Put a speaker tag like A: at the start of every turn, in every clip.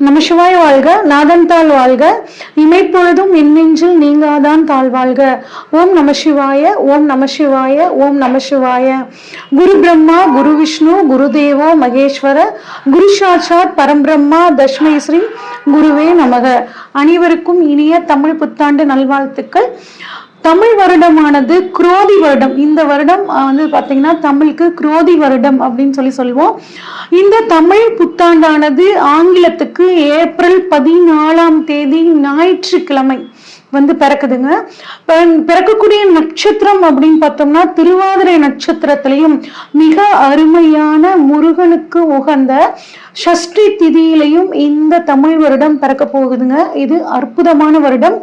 A: நமசிவாய் வாழ்க நாதன் தாழ் வாழ்க இமைப்பொழுதும் இன்னெஞ்சில் நீங்காதான் தாழ் வாழ்க. ஓம் நமசிவாய ஓம் நமசிவாய ஓம் நமசிவாய. குரு பிரம்மா குரு விஷ்ணு குரு தேவோ மகேஸ்வர குரு சாட்சாத் பரம்பிரம்மா தஷ்மை ஸ்ரீ குருவே நமக. அனைவருக்கும் இனிய தமிழ் புத்தாண்டு நல்வாழ்த்துக்கள். தமிழ் வருடமானது குரோதி வருடம். இந்த வருடம் வந்து பார்த்தீங்கன்னா தமிழுக்கு குரோதி வருடம் அப்படின்னு சொல்லி சொல்லுவோம். இந்த தமிழ் புத்தாண்டானது ஆங்கிலத்துக்கு ஏப்ரல் பதினாலாம் தேதி ஞாயிற்றுக்கிழமை வந்து பிறக்குதுங்க. பிற- பிறக்கக்கூடிய நட்சத்திரம் அப்படின்னு பார்த்தோம்னா திருவாதிரை நட்சத்திரத்திலையும் மிக அருமையான முருகனுக்கு உகந்த சஷ்டி திதியிலையும் இந்த தமிழ் வருடம் பிறக்க போகுதுங்க. இது அற்புதமான வருடம்.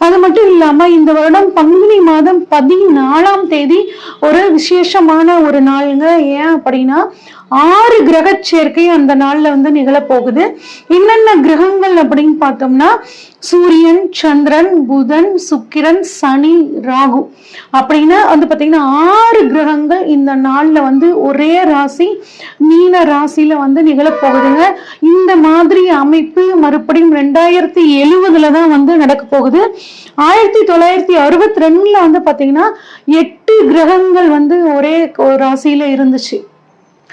A: அது மட்டும் இல்லாம இந்த வருடம் பங்குனி மாதம் பதினாலாம் தேதி ஒரு விசேஷமான ஒரு நாளுங்க. ஏன் அப்படின்னா ஆறு கிரக சேர்க்கை அந்த நாள்ல வந்து நிகழப்போகுது. என்னென்ன கிரகங்கள் அப்படின்னு பார்த்தோம்னா சூரியன் சந்திரன் புதன் சுக்கிரன் சனி ராகு. அப்படின்னா வந்து பாத்தீங்கன்னா ஆறு கிரகங்கள் இந்த நாள்ல வந்து ஒரே ராசி மீன ராசியில வந்து நிகழப்போகுதுங்க. இந்த மாதிரி அமைப்பு மறுபடியும் ரெண்டாயிரத்தி எழுவதுல தான் வந்து நடக்க போகுது. ஆயிரத்தி தொள்ளாயிரத்தி அறுபத்தி ரெண்டுல வந்து பாத்தீங்கன்னா எட்டு கிரகங்கள் வந்து ஒரே ஒரு ராசியில இருந்துச்சு.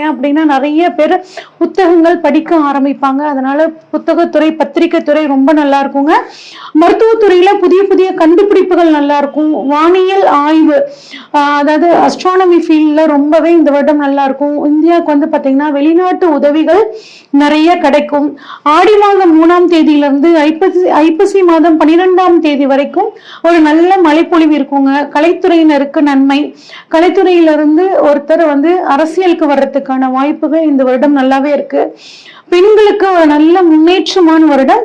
A: ஏன் அப்படின்னா நிறைய பேர் புத்தகங்கள் படிக்க ஆரம்பிப்பாங்க. அதனால புத்தகத்துறை பத்திரிகை துறை ரொம்ப நல்லா இருக்குங்க. மருத்துவத்துறையில புதிய புதிய கண்டுபிடிப்புகள் நல்லா இருக்கும். வானியல் ஆய்வு அதாவது அஸ்ட்ரானமி ஃபீல்ட்ல ரொம்பவே இந்த வருடம் நல்லா இருக்கும். இந்தியாவுக்கு வந்து பாத்தீங்கன்னா வெளிநாட்டு உதவிகள் நிறைய கிடைக்கும். ஆடி மாதம் மூணாம் தேதியில இருந்து ஐப்பசி ஐப்பசி மாதம் பன்னிரெண்டாம் தேதி வரைக்கும் ஒரு நல்ல மழைப்பொழிவு இருக்குங்க. கலைத்துறையினருக்கு நன்மை. கலைத்துறையிலிருந்து ஒருத்தர் வந்து அரசியலுக்கு வர்றதுக்கான வாய்ப்புகள் இந்த வருடம் நல்லாவே இருக்கு. பெண்களுக்கு ஒரு நல்ல முன்னேற்றமான வருடம்.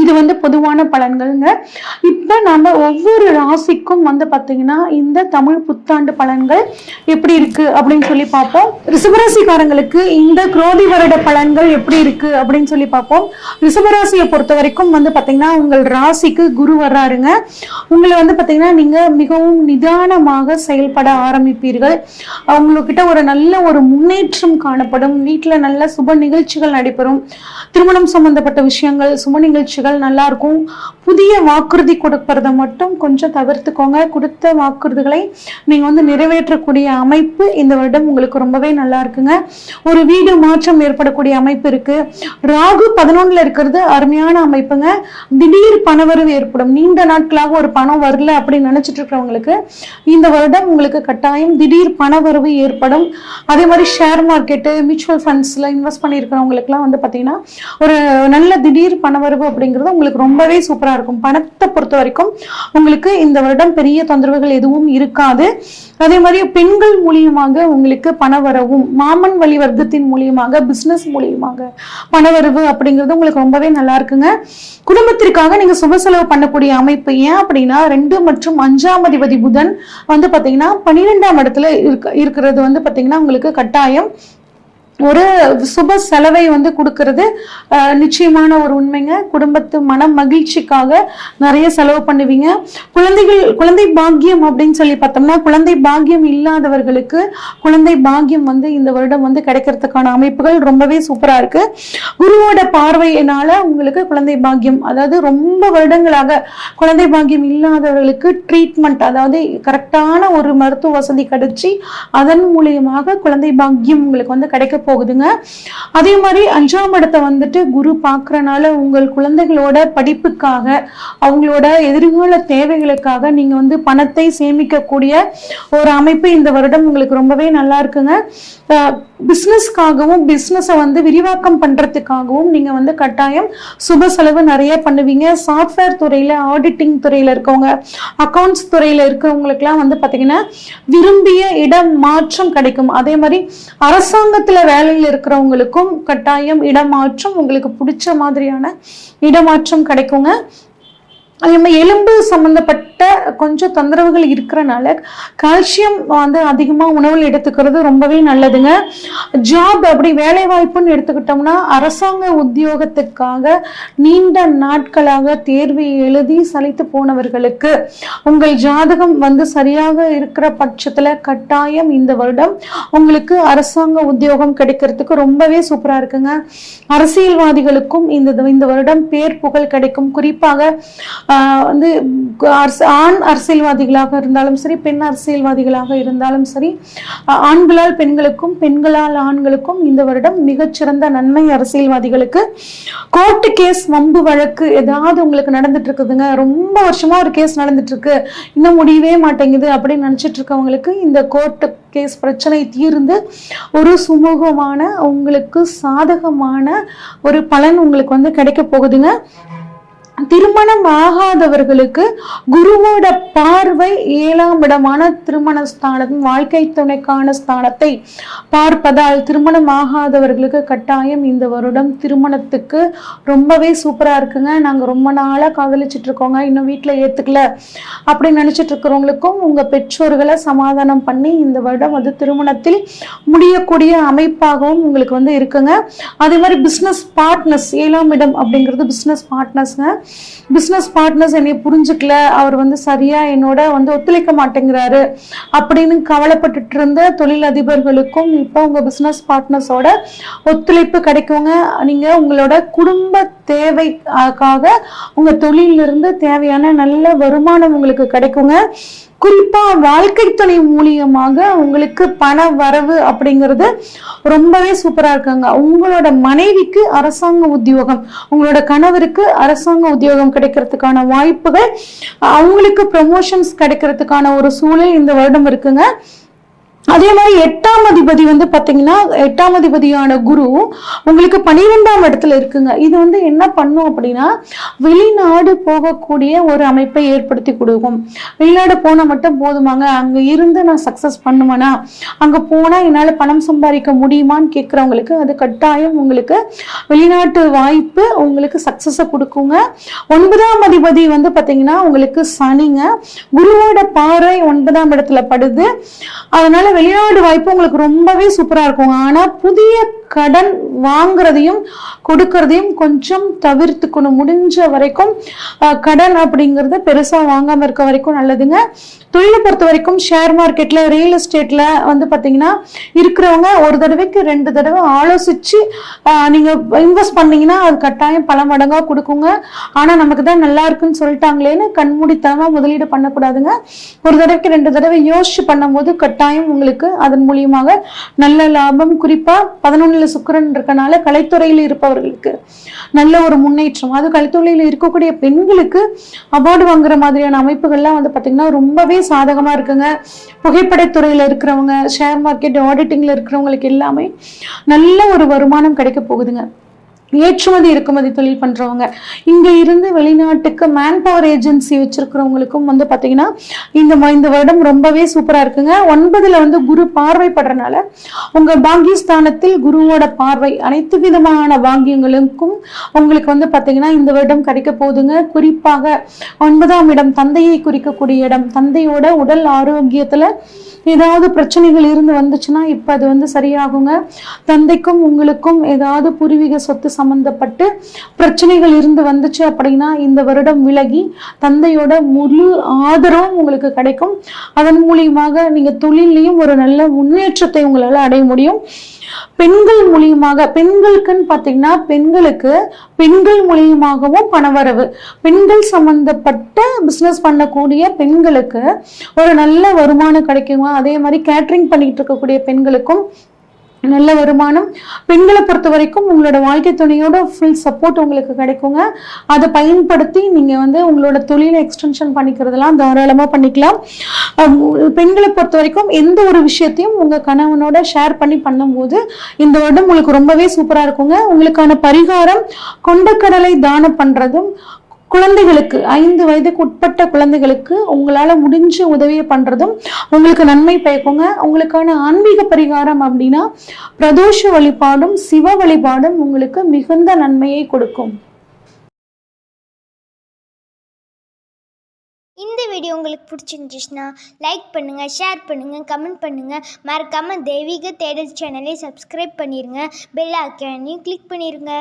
A: இது வந்து பொதுவான பலன்கள்ங்க. இப்போ நம்ம ஒவ்வொரு ராசிக்கும் வந்து பார்த்தீங்கன்னா இந்த தமிழ் புத்தாண்டு பலன்கள் எப்படி இருக்கு அப்படின்னு சொல்லி பார்ப்போம். ரிசபராசிக்காரங்களுக்கு இந்த குரோதி வருட பலன்கள் எப்படி இருக்கு அப்படின்னு சொல்லி பார்ப்போம். ரிசபராசியை பொறுத்த வரைக்கும் வந்து பார்த்தீங்கன்னா உங்கள் ராசிக்கு குரு வர்றாருங்க. உங்களை வந்து பார்த்தீங்கன்னா நீங்கள் மிகவும் நிதானமாக செயல்பட ஆரம்பிப்பீர்கள். அவங்கக்கிட்ட ஒரு நல்ல ஒரு முன்னேற்றம் காணப்படும். வீட்டில் நல்ல சுப நிகழ்ச்சிகள் நடைபெறும். திருமணம் சம்பந்தப்பட்ட விஷயங்கள் சுப நிகழ்ச்சிகள் நல்லா இருக்கும் புதிய வாக்குறுதி கொடுக்கறத மட்டும் கொஞ்சம் தவிர்த்துக்கோங்க. கொடுத்த வாக்குறுதிகளை நீங்க வந்து நிறைவேற்றக்கூடிய அமைப்பு இந்த வருடம் உங்களுக்கு ரொம்பவே நல்லா இருக்குங்க ஒரு வீடு மாற்றம் ஏற்படக்கூடிய அமைப்பு இருக்கு. ராகு பதினொன்னுல இருக்கிறது அருமையான அமைப்புங்க. திடீர் பணவரவு ஏற்படும். நீண்ட நாட்களாக ஒரு பணம் வரல அப்படின்னு நினைச்சிட்டு இருக்கிறவங்களுக்கு இந்த வருடம் உங்களுக்கு கட்டாயம் திடீர் பணவரவு ஏற்படும். அதே மாதிரி ஷேர் மார்க்கெட்டு மியூச்சுவல் ஃபண்ட்ஸ்ல இன்வெஸ்ட் பண்ணியிருக்கிறவங்களுக்குலாம் வந்து பார்த்தீங்கன்னா ஒரு நல்ல திடீர் பணவரவு அப்படிங்கிறது உங்களுக்கு ரொம்பவே சூப்பரா இருக்கும். பணத்தை பொறுத்த வரைக்கும் உங்களுக்கு இந்த வருடம் பெரிய தொந்தரவுகள் எதுவும் இருக்காது. அதே மாதிரி பெண்கள் மூலியமாக உங்களுக்கு பணவரவும் மாமன் வழி வர்க்கத்தின் மூலியமாக பிசினஸ் மூலியமாக பணவரவு அப்படிங்கிறது உங்களுக்கு ரொம்பவே நல்லா இருக்குங்க. குடும்பத்திற்காக நீங்க சுப செலவு பண்ணக்கூடிய அமைப்பு ஏன் அப்படின்னா ரெண்டு மற்றும் அஞ்சாம் அதிபதி புதன் வந்து பாத்தீங்கன்னா பன்னிரெண்டாம் இடத்துல இருக்க இருக்கிறது வந்து பாத்தீங்கன்னா உங்களுக்கு கட்டாயம். ஒரு சுப செலவை வந்து கொடுக்கறது நிச்சயமான ஒரு உண்மைங்க. குடும்பத்து மன மகிழ்ச்சிக்காக நிறைய செலவு பண்ணுவீங்க. குழந்தைகள் குழந்தை பாக்கியம் அப்படின்னு சொல்லி பார்த்தோம்னா குழந்தை பாக்கியம் இல்லாதவர்களுக்கு குழந்தை பாக்கியம் வந்து இந்த வருடம் வந்து கிடைக்கிறதுக்கான அமைப்புகள் ரொம்பவே சூப்பரா இருக்கு. குருவோட பார்வையினால உங்களுக்கு குழந்தை பாக்கியம் அதாவது ரொம்ப வருடங்களாக குழந்தை பாக்கியம் இல்லாதவர்களுக்கு ட்ரீட்மெண்ட் அதாவது கரெக்டான ஒரு மருத்துவ வசதி கிடைச்சி அதன் மூலியமாக குழந்தை பாக்கியம் உங்களுக்கு வந்து கிடைக்க போகுதுங்க. அதே மாதிரி அஞ்சாம் இடத்தை வந்துட்டு குரு பார்க்கறனால உங்கள் குழந்தைகளோட படிப்புக்காக அவங்களோட எதிர்கால தேவைகளுக்காக நீங்க வந்து பணத்தை சேமிக்கக்கூடிய ஒரு அமைப்பு இந்த வருடம் உங்களுக்கு ரொம்பவே நல்லா இருக்குங்க. பிஸ்னஸ்க்காகவும் பிஸ்னஸை வந்து விரிவாக்கம் பண்றதுக்காகவும் நீங்க வந்து கட்டாயம் சுப செலவு நிறைய பண்ணுவீங்க. சாஃப்ட்வேர் துறையில ஆடிட்டிங் துறையில இருக்கவங்க அக்கவுண்ட்ஸ் துறையில இருக்கிறவங்களுக்குலாம் வந்து பாத்தீங்கன்னா விரும்பிய இடம் மாற்றம் கிடைக்கும். அதே மாதிரி அரசாங்கத்துல வேலையில் இருக்கிறவங்களுக்கும் கட்டாயம் இடமாற்றம் உங்களுக்கு பிடிச்ச மாதிரியான இடமாற்றம் கிடைக்குங்க. அதே மாதிரி எலும்பு சம்மந்தப்பட்ட கொஞ்சம் தொந்தரவுகள் இருக்கிறனால கால்சியம் வந்து அதிகமாக உணவில் எடுத்துக்கிறது ரொம்பவே நல்லதுங்க. ஜாப் அப்படி வேலை வாய்ப்புன்னு எடுத்துக்கிட்டோம்னா அரசாங்க உத்தியோகத்துக்காக நீண்ட நாட்களாக தேர்வை எழுதி சலித்து போனவர்களுக்கு உங்கள் ஜாதகம் வந்து சரியாக இருக்கிற பட்சத்தில் கட்டாயம் இந்த வருடம் உங்களுக்கு அரசாங்க உத்தியோகம் கிடைக்கிறதுக்கு ரொம்பவே சூப்பராக இருக்குங்க. அரசியல்வாதிகளுக்கும் இந்த இந்த வருடம் பேர் புகழ் கிடைக்கும். குறிப்பாக வந்து ஆண் அரசியல்வாதிகளாக இருந்தாலும் சரி பெண் அரசியல்வாதிகளாக இருந்தாலும் சரி ஆண்களால் பெண்களுக்கும் பெண்களால் ஆண்களுக்கும் இந்த வருடம் மிகச்சிறந்த நன்மை அரசியல்வாதிகளுக்கு. கோர்ட்டு கேஸ் வம்பு வழக்கு ஏதாவது உங்களுக்கு நடந்துட்டு இருக்குதுங்க ரொம்ப வருஷமா ஒரு கேஸ் நடந்துட்டு இருக்கு இன்னும் முடியவே மாட்டேங்குது அப்படின்னு நினைச்சிட்டு இருக்கவங்களுக்கு இந்த கோர்ட்டு கேஸ் பிரச்சனை தீர்ந்து ஒரு சுமூகமான உங்களுக்கு சாதகமான ஒரு பலன் உங்களுக்கு வந்து கிடைக்க போகுதுங்க. திருமணம் ஆகாதவர்களுக்கு குருவோட பார்வை ஏழாம் இடமான திருமண ஸ்தானம் வாழ்க்கை துணைக்கான ஸ்தானத்தை பார்ப்பதால் திருமணம் ஆகாதவர்களுக்கு கட்டாயம் இந்த வருடம் திருமணத்துக்கு ரொம்பவே சூப்பராக இருக்குங்க. நாங்கள் ரொம்ப நாளாக காதலிச்சுட்டு இருக்கோங்க. இன்னும் வீட்டில் ஏற்றுக்கல அப்படின்னு நினச்சிட்டு இருக்கிறவங்களுக்கும் உங்கள் பெற்றோர்களை சமாதானம் பண்ணி இந்த வருடம் வந்து திருமணத்தில் முடியக்கூடிய அமைப்பாகவும் உங்களுக்கு வந்து இருக்குங்க. அதே மாதிரி பிஸ்னஸ் பார்ட்னர்ஸ் ஏழாம் இடம் அப்படிங்கிறது பிஸ்னஸ் பார்ட்னர்ஸ்ங்க பிசினஸ் பார்ட்னர்ஸ் என்னை புரிஞ்சுக்கல. அவர் வந்து சரியா என்னோட வந்து ஒத்துழைக்க மாட்டேங்கிறாரு அப்படின்னு கவலைப்பட்டுட்டு இருந்த தொழில் அதிபர்களுக்கும் இப்போ உங்க பிசினஸ் பார்ட்னர்ஸோட ஒத்துழைப்பு கிடைக்குங்க. நீங்க உங்களோட குடும்ப தேவைக்காக உங்கள் தொழிலிருந்து தேவையான நல்ல வருமானம் உங்களுக்கு கிடைக்குங்க. குறிப்பாக வாழ்க்கை துணை மூலியமாக உங்களுக்கு பண வரவு அப்படிங்கிறது ரொம்பவே சூப்பராக இருக்குங்க. உங்களோட மனைவிக்கு அரசாங்க உத்தியோகம் உங்களோட கணவருக்கு அரசாங்க உத்தியோகம் கிடைக்கிறதுக்கான வாய்ப்புகள் அவங்களுக்கு ப்ரமோஷன்ஸ் கிடைக்கிறதுக்கான ஒரு சூழல் இந்த வருடம் இருக்குங்க. அதே மாதிரி எட்டாம் அதிபதி வந்து பார்த்தீங்கன்னா எட்டாம் அதிபதியான குரு உங்களுக்கு பனிரெண்டாம் இடத்துல இருக்குங்க. இது வந்து என்ன பண்ணும் அப்படின்னா வெளிநாடு போகக்கூடிய ஒரு அமைப்பை ஏற்படுத்தி கொடுக்கும். வெளிநாடு போனால் மட்டும் போதுமாங்க. அங்கே இருந்து நான் சக்ஸஸ் பண்ணுவேனா? அங்கே போனால் என்னால் பணம் சம்பாதிக்க முடியுமான்னு கேட்குறவங்களுக்கு அது கட்டாயம் உங்களுக்கு வெளிநாட்டு வாய்ப்பு உங்களுக்கு சக்சஸை கொடுக்குங்க. ஒன்பதாம் அதிபதி வந்து பார்த்தீங்கன்னா உங்களுக்கு சனிங்க. குருவோட பாறை ஒன்பதாம் இடத்துல படுது. அதனால வெளிநாடு வாய்ப்பு உங்களுக்கு ரொம்பவே சூப்பரா இருக்கும். ஆனா புதிய கடன் வாங்குறதையும் கொடுக்கறதையும் கொஞ்சம் தவிர்த்துக்கணும். முடிஞ்ச வரைக்கும் கடன் அப்படிங்கறத பெருசா வாங்காம இருக்க வரைக்கும் நல்லதுங்க. தொழிலை பொறுத்த வரைக்கும் ஷேர் மார்க்கெட்ல ரியல் எஸ்டேட்ல வந்து பாத்தீங்கன்னா இருக்கிறவங்க ஒரு தடவைக்கு ரெண்டு தடவை ஆலோசிச்சு நீங்க இன்வெஸ்ட் பண்ணீங்கன்னா அது கட்டாயம் பல மடங்கா கொடுக்குங்க. ஆனா நமக்கு தான் நல்லா இருக்குன்னு சொல்லிட்டாங்களேன்னு கண்மூடித்தனமா முதலீடு பண்ணக்கூடாதுங்க. ஒரு தடவைக்கு ரெண்டு தடவை யோசிச்சு பண்ணும்போது கட்டாயம் உங்களுக்கு அதன் மூலியமாக நல்ல லாபம். குறிப்பா பதினொன்னுல சுக்கிரன் இருக்கனால கலைத்துறையில் இருப்பவர்களுக்கு நல்ல ஒரு முன்னேற்றம். அது கலைத்துறையில் இருக்கக்கூடிய பெண்களுக்கு அவார்டு வாங்குற மாதிரியான அமைப்புகள்லாம் வந்து பாத்தீங்கன்னா ரொம்பவே சாதகமா இருக்குங்க. புகைப்படத்துறையில இருக்கிறவங்க ஷேர் மார்க்கெட் ஆடிட்டிங்ல இருக்கிறவங்களுக்கு எல்லாமே நல்ல ஒரு வருமானம் கிடைக்க போகுதுங்க. ஏற்றுமதி இறக்குமதி தொழில் பண்றவங்க. இங்க இருந்து வெளிநாட்டுக்கு மேன் பவர் ஏஜென்சி வச்சிருக்கிறவங்களுக்கும் வந்து பாத்தீங்கன்னா இந்த ம- இந்த வருடம் ரொம்பவே சூப்பரா இருக்குங்க. ஒன்பதுல வந்து குரு பார்வைப்படுறனால உங்க பாக்கியஸ்தானத்தில் குருவோட பார்வை அனைத்து விதமான பாக்கியங்களுக்கும் உங்களுக்கு வந்து பாத்தீங்கன்னா இந்த வருடம் கிடைக்க போகுதுங்க. குறிப்பாக ஒன்பதாம் இடம் தந்தையை குறிக்கக்கூடிய இடம். தந்தையோட உடல் ஆரோக்கியத்துல ஏதாவது பிரச்சனைகள் இருந்து வந்துச்சுன்னா இப்ப அது வந்து சரியாகுங்க. தந்தைக்கும் உங்களுக்கும் ஏதாவது பூர்வீக சொத்து சம்பந்தப்பட்டு பிரச்சனைகள் இருந்து வந்துச்சு அப்படின்னா இந்த வருடம் விலகி தந்தையோட முழு ஆதரவும் உங்களுக்கு கிடைக்கும். அதன் மூலியமாக நீங்க தொழிலையும் ஒரு நல்ல முன்னேற்றத்தை உங்களால அடைய முடியும். பெண்கள் மூலியமாக பெண்களுக்குன்னு பாத்தீங்கன்னா பெண்களுக்கு பெண்கள் மூலியமாகவும் பணவரவு. பெண்கள் சம்பந்தப்பட்ட பிசினஸ் பண்ணக்கூடிய பெண்களுக்கு ஒரு நல்ல வருமானம் கிடைக்குங்க அதே மாதிரி கேட்ரிங் பண்ணிட்டு இருக்கக்கூடிய பெண்களுக்கும் நல்ல வருமானம். பெண்களை பொறுத்த வரைக்கும் உங்களோட வாழ்க்கை துணையோட ஃபுல் சப்போர்ட் உங்களுக்கு கிடைக்குங்க. அதை பயன்படுத்தி நீங்கள் வந்து உங்களோட தொழிலை எக்ஸ்டென்ஷன் பண்ணிக்கிறதெல்லாம் தாராளமாக பண்ணிக்கலாம். பெண்களை பொறுத்த வரைக்கும் எந்த ஒரு விஷயத்தையும் உங்கள் கணவனோட ஷேர் பண்ணி பண்ணும்போது இந்த வருடம் உங்களுக்கு ரொம்பவே சூப்பராக இருக்குங்க. உங்களுக்கான பரிகாரம் கொண்டக்கடலை தானம் பண்ணுறதும் குழந்தைகளுக்கு ஐந்து வயதுக்கு உட்பட்ட குழந்தைகளுக்கு உங்களால் முடிஞ்ச உதவியை பண்ணுறதும் உங்களுக்கு நன்மை பயக்குங்க. உங்களுக்கான ஆன்மீக பரிகாரம் அப்படின்னா பிரதோஷ வழிபாடும் சிவ வழிபாடும் உங்களுக்கு மிகுந்த நன்மையை கொடுக்கும்.
B: இந்த வீடியோ உங்களுக்கு பிடிச்சிருந்துச்சுன்னா லைக் பண்ணுங்கள் ஷேர் பண்ணுங்கள் கமெண்ட் பண்ணுங்கள் மறக்காமல் தெய்வீக தேடல் சேனலை சப்ஸ்கிரைப் பண்ணிடுங்க பெல் ஐக்கானையும் கிளிக் பண்ணிடுங்க